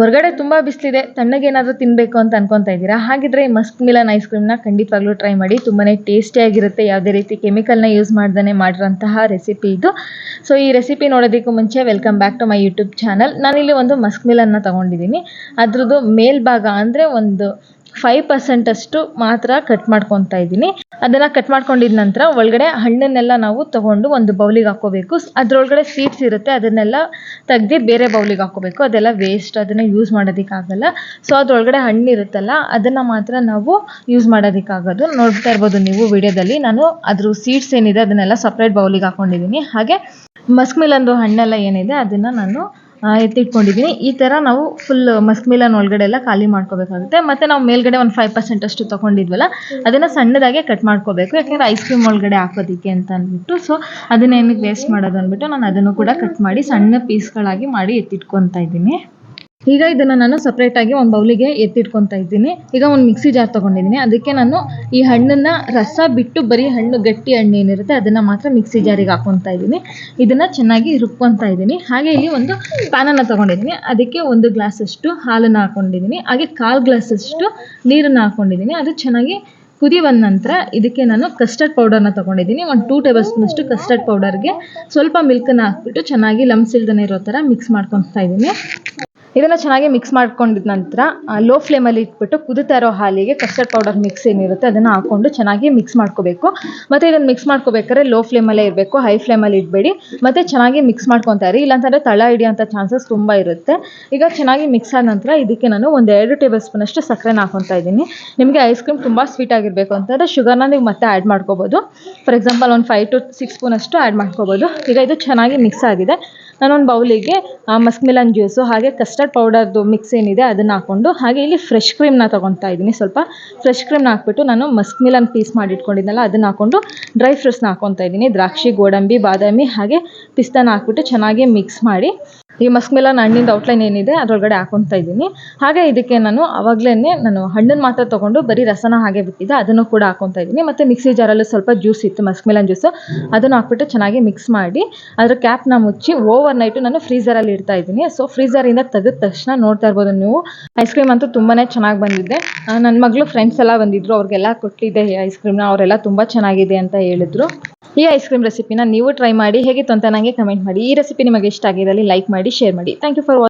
ಹೊರಗಡೆ ತುಂಬಾ ಬಿಸಿಲಿದೆ, ತಣ್ಣಗೆ ಏನಾದರೂ ತಿನ್ನಬೇಕು ಅಂತ ಅನ್ಕೊಂತಾ ಇದ್ದೀರಾ? ಹಾಗಿದ್ರೆ ಈ ಮಸ್ಕ್ ಮಿಲನ್ ಐಸ್ ಕ್ರೀಮ್ನ ಖಂಡಿತವಾಗ್ಲೂ ಟ್ರೈ ಮಾಡಿ, ತುಂಬಾನೇ ಟೇಸ್ಟಿಯಾಗಿರುತ್ತೆ ಯಾವುದೇ ರೀತಿ ಕೆಮಿಕಲ್ನ ಯೂಸ್ ಮಾಡ್ದೇ ಮಾಡಿರೋಂತಹ ರೆಸಿಪಿ ಇದು. ಸೊ ಈ ರೆಸಿಪಿ ನೋಡೋದಕ್ಕೂ ಮುಂಚೆ welcome back to my YouTube channel ನಾನಿಲ್ಲಿ ಒಂದು ಮಸ್ಕ್ ಮಿಲನ್ನ ತಗೊಂಡಿದ್ದೀನಿ. ಅದ್ರದ್ದು ಮೇಲ್ಭಾಗ ಅಂದರೆ ಒಂದು ಫೈವ್ ಪರ್ಸೆಂಟ್ ಅಷ್ಟು ಮಾತ್ರ ಕಟ್ ಮಾಡ್ಕೊತಾ ಇದ್ದೀನಿ. ಅದನ್ನ ಕಟ್ ಮಾಡ್ಕೊಂಡಿದ ನಂತರ ಒಳಗಡೆ ಹಣ್ಣನ್ನೆಲ್ಲ ನಾವು ತಗೊಂಡು ಒಂದು ಬೌಲಿಗೆ ಹಾಕೋಬೇಕು ಅದರೊಳಗಡೆ ಸೀಡ್ಸ್ ಇರುತ್ತೆ, ಅದನ್ನೆಲ್ಲ ತೆಗ್ದು ಬೇರೆ ಬೌಲಿಗೆ ಹಾಕೋಬೇಕು ಅದೆಲ್ಲ ವೇಸ್ಟ್ ಅದನ್ನ ಯೂಸ್ ಮಾಡೋದಕ್ಕಾಗಲ್ಲ. ಸೊ ಅದರೊಳಗಡೆ ಹಣ್ಣು ಇರುತ್ತಲ್ಲ, ಅದನ್ನ ಮಾತ್ರ ನಾವು ಯೂಸ್ ಮಾಡೋದಕ್ಕಾಗೋದು. ನೋಡ್ತಾ ಇರ್ಬೋದು ನೀವು ವಿಡಿಯೋದಲ್ಲಿ. ನಾನು ಅದ್ರ ಸೀಡ್ಸ್ ಏನಿದೆ, ಅದನ್ನೆಲ್ಲ ಸಪ್ರೇಟ್ ಬೌಲಿಗೆ ಹಾಕೊಂಡಿದ್ದೀನಿ ಹಾಗೆ ಮಸ್ಕ್ ಮಿಲನ್ದು ಹಣ್ಣೆಲ್ಲ ಏನಿದೆ, ಅದನ್ನ ನಾನು ಎತ್ತಿಟ್ಕೊಂಡಿದ್ದೀನಿ ಈ ಥರ ನಾವು ಫುಲ್ ಮಸ್ಕ್ ಮಿಲನ್ ಒಳಗಡೆ ಎಲ್ಲ ಖಾಲಿ ಮಾಡ್ಕೋಬೇಕಾಗುತ್ತೆ. ಮತ್ತು ನಾವು ಮೇಲ್ಗಡೆ ಒಂದು ಫೈವ್ ಪರ್ಸೆಂಟ್ ಅಷ್ಟು ತೊಗೊಂಡಿದ್ವಲ್ಲ, ಅದನ್ನು ಸಣ್ಣದಾಗೆ ಕಟ್ ಮಾಡ್ಕೋಬೇಕು. ಯಾಕೆಂದರೆ ಐಸ್ ಕ್ರೀಮ್ ಒಳಗಡೆ ಹಾಕೋದಕ್ಕೆ ಅಂತ ಅಂದ್ಬಿಟ್ಟು ಸೊ ಅದನ್ನ ಏನಕ್ಕೆ ವೇಸ್ಟ್ ಮಾಡೋದು ಅಂದ್ಬಿಟ್ಟು ನಾನು ಅದನ್ನು ಕೂಡ ಕಟ್ ಮಾಡಿ ಸಣ್ಣ ಪೀಸ್ಗಳಾಗಿ ಮಾಡಿ ಎತ್ತಿಟ್ಕೊತಾ ಇದ್ದೀನಿ. ಈಗ ಇದನ್ನು ನಾನು ಸಪ್ರೇಟಾಗಿ ಒಂದು ಬೌಲಿಗೆ ಎತ್ತಿಟ್ಕೊತಾ ಇದ್ದೀನಿ. ಈಗ ಒಂದು ಮಿಕ್ಸಿ ಜಾರ್ ತೊಗೊಂಡಿದ್ದೀನಿ. ಅದಕ್ಕೆ ನಾನು ಈ ಹಣ್ಣನ್ನು ರಸ ಬಿಟ್ಟು ಬರೀ ಹಣ್ಣು, ಗಟ್ಟಿ ಹಣ್ಣು ಏನಿರುತ್ತೆ ಅದನ್ನು ಮಾತ್ರ ಮಿಕ್ಸಿ ಜಾರಿಗೆ ಹಾಕ್ಕೊತಾ ಇದ್ದೀನಿ. ಇದನ್ನು ಚೆನ್ನಾಗಿ ರುಬ್ಕೊತಾ ಇದ್ದೀನಿ. ಹಾಗೆ ಇಲ್ಲಿ ಒಂದು ಪ್ಯಾನನ್ನು ತೊಗೊಂಡಿದ್ದೀನಿ. ಅದಕ್ಕೆ ಒಂದು ಗ್ಲಾಸಷ್ಟು ಹಾಲನ್ನು ಹಾಕ್ಕೊಂಡಿದ್ದೀನಿ ಹಾಗೆ ಕಾಲು ಗ್ಲಾಸಷ್ಟು ನೀರನ್ನು ಹಾಕ್ಕೊಂಡಿದ್ದೀನಿ ಅದು ಚೆನ್ನಾಗಿ ಕುದಿ ಬಂದ ನಂತರ ಇದಕ್ಕೆ ನಾನು ಕಸ್ಟರ್ಡ್ ಪೌಡರ್ನ ತೊಗೊಂಡಿದ್ದೀನಿ. ಒಂದು ಟೂ ಟೇಬಲ್ ಸ್ಪೂನಷ್ಟು ಕಸ್ಟರ್ಡ್ ಪೌಡರ್ಗೆ ಸ್ವಲ್ಪ ಮಿಲ್ಕನ್ನು ಹಾಕ್ಬಿಟ್ಟು ಚೆನ್ನಾಗಿ ಲಮ್ಸ್ ಇಲ್ದೇ ಇರೋ ಥರ ಮಿಕ್ಸ್ ಮಾಡ್ಕೊತಾ ಇದ್ದೀನಿ. ಇದನ್ನು ಚೆನ್ನಾಗಿ ಮಿಕ್ಸ್ ಮಾಡ್ಕೊಂಡಿದ ನಂತರ ಲೋ ಫ್ಲೇಮಲ್ಲಿ ಇಟ್ಬಿಟ್ಟು ಕುದಿತಾ ಇರೋ ಹಾಲಿಗೆ ಕಸ್ಟರ್ಡ್ ಪೌಡರ್ ಮಿಕ್ಸ್ ಏನಿರುತ್ತೆ ಅದನ್ನು ಹಾಕ್ಕೊಂಡು ಚೆನ್ನಾಗಿ ಮಿಕ್ಸ್ ಮಾಡ್ಕೋಬೇಕು. ಮತ್ತು ಇದನ್ನು ಮಿಕ್ಸ್ ಮಾಡ್ಕೋಬೇಕಾದ್ರೆ ಲೋ ಫ್ಲೇಮಲ್ಲೇ ಇರಬೇಕು ಹೈ ಫ್ಲೇಮಲ್ಲಿ ಇಡಬೇಡಿ. ಮತ್ತು ಚೆನ್ನಾಗಿ ಮಿಕ್ಸ್ ಮಾಡ್ಕೊತಾ ಇರಿ. ಇಲ್ಲಾಂತಂದರೆ ತಳ ಹಿಡಿಯೋಂಥ ಚಾನ್ಸಸ್ ತುಂಬ ಇರುತ್ತೆ. ಈಗ ಚೆನ್ನಾಗಿ ಮಿಕ್ಸ್ ಆದ ನಂತರ ಇದಕ್ಕೆ ನಾನು ಒಂದು ಎರಡು ಟೇಬಲ್ ಸ್ಪೂನಷ್ಟು ಸಕ್ಕರೆನ ಹಾಕೊತಾ ಇದ್ದೀನಿ. ನಿಮಗೆ ಐಸ್ ಕ್ರೀಮ್ ತುಂಬ ಸ್ವೀಟ್ ಆಗಿರಬೇಕು ಅಂತಂದರೆ ಶುಗರ್ನ ನೀವು ಮತ್ತೆ ಆ್ಯಡ್ ಮಾಡ್ಕೋಬೋದು. ಫಾರ್ ಎಕ್ಸಾಂಪಲ್ ಒಂದು ಫೈವ್ ಟು ಸಿಕ್ಸ್ ಸ್ಪೂನಷ್ಟು ಆ್ಯಡ್ ಮಾಡ್ಕೋಬೋದು. ಈಗ ಇದು ಚೆನ್ನಾಗಿ ಮಿಕ್ಸ್ ಆಗಿದೆ. ನಾನೊಂದು ಬೌಲಿಗೆ ಮಸ್ಕ್ಮಿಲನ್ ಜ್ಯೂಸು ಹಾಗೆ ಕಸ್ಟರ್ಡ್ ಪೌಡರ್ದು ಮಿಕ್ಸ್ ಏನಿದೆ ಅದನ್ನು ಹಾಕ್ಕೊಂಡು ಹಾಗೆ ಇಲ್ಲಿ ಫ್ರೆಶ್ ಕ್ರೀಮ್ನ ತೊಗೊತಾ ಇದ್ದೀನಿ ಸ್ವಲ್ಪ. ಫ್ರೆಶ್ ಕ್ರೀಮ್ನ ಹಾಕ್ಬಿಟ್ಟು ನಾನು ಮಸ್ಕ್ಮಿಲನ್ ಪೀಸ್ ಮಾಡಿ ಇಟ್ಕೊಂಡಿದ್ನಲ್ಲ ಅದನ್ನು ಹಾಕ್ಕೊಂಡು ಡ್ರೈ ಫ್ರೂಟ್ಸ್ನ ಹಾಕ್ಕೊತಾ ಇದ್ದೀನಿ. ದ್ರಾಕ್ಷಿ, ಗೋಡಂಬಿ, ಬಾದಾಮಿ ಹಾಗೆ ಪಿಸ್ತಾನ ಹಾಕ್ಬಿಟ್ಟು ಚೆನ್ನಾಗಿ ಮಿಕ್ಸ್ ಮಾಡಿ. ಈ ಮಸ್ಕ್ ಮೆಲನ್ ಹಣ್ಣಿಂದ ಔಟ್ಲೈನ್ ಏನಿದೆ, ಅದರೊಳಗಡೆ ಹಾಕೊತಾ ಇದ್ದೀನಿ. ಹಾಗೆ ಇದಕ್ಕೆ ನಾನು ಆವಾಗಲೇ ನಾನು ಹಣ್ಣನ್ನು ಮಾತ್ರ ತೊಗೊಂಡು ಬರೀ ರಸನ ಹಾಗೆ ಬಿಟ್ಟಿದ್ದೆ, ಅದನ್ನು ಕೂಡ ಹಾಕೊತಾ ಇದ್ದೀನಿ. ಮತ್ತು ಮಿಕ್ಸಿ ಜಾರಲ್ಲಿ ಸ್ವಲ್ಪ ಜ್ಯೂಸ್ ಇತ್ತು ಮಸ್ಕ್ ಮೆಲನ್ ಜ್ಯೂಸು ಅದನ್ನು ಹಾಕ್ಬಿಟ್ಟು ಚೆನ್ನಾಗಿ ಮಿಕ್ಸ್ ಮಾಡಿ, ಅದರ ಕ್ಯಾಪ್ನ ಮುಚ್ಚಿ ಓವರ್ ನೈಟು ನಾನು ಫ್ರೀಝರಲ್ಲಿ ಇಡ್ತಾ ಇದ್ದೀನಿ. ಸೊ ಫ್ರೀಝರಿಂದ ತೆಗೆದ ತಕ್ಷಣ ನೋಡ್ತಾ ಇರ್ಬೋದು ನೀವು. ಐಸ್ ಕ್ರೀಮ್ ಅಂತೂ ತುಂಬಾ ಚೆನ್ನಾಗಿ ಬಂದಿದ್ದೆ ನನ್ನ ಮಗಳು ಫ್ರೆಂಡ್ಸ್ ಎಲ್ಲ ಬಂದಿದ್ರು, ಅವ್ರಿಗೆಲ್ಲ ಕೊಟ್ಟಿದ್ದೆ ಐಸ್ ಕ್ರೀಮ್ನ ಅವರೆಲ್ಲ ತುಂಬ ಚೆನ್ನಾಗಿದೆ ಅಂತ ಹೇಳಿದ್ರು. ಈ ಐಸ್ ಕ್ರೀಮ್ ರೆಸಿಪಿನ ನೀವು ಟ್ರೈ ಮಾಡಿ ಹೇಗಿತ್ತು ಅಂತ ನನಗೆ ಕಮೆಂಟ್ ಮಾಡಿ. ಈ ರೆಸಿಪಿ ನಿಮಗೆ ಇಷ್ಟ ಆಗಿರಲಿ ಲೈಕ್ ಮಾಡಿ ಶೇರ್ ಮಾಡಿ. Thank you for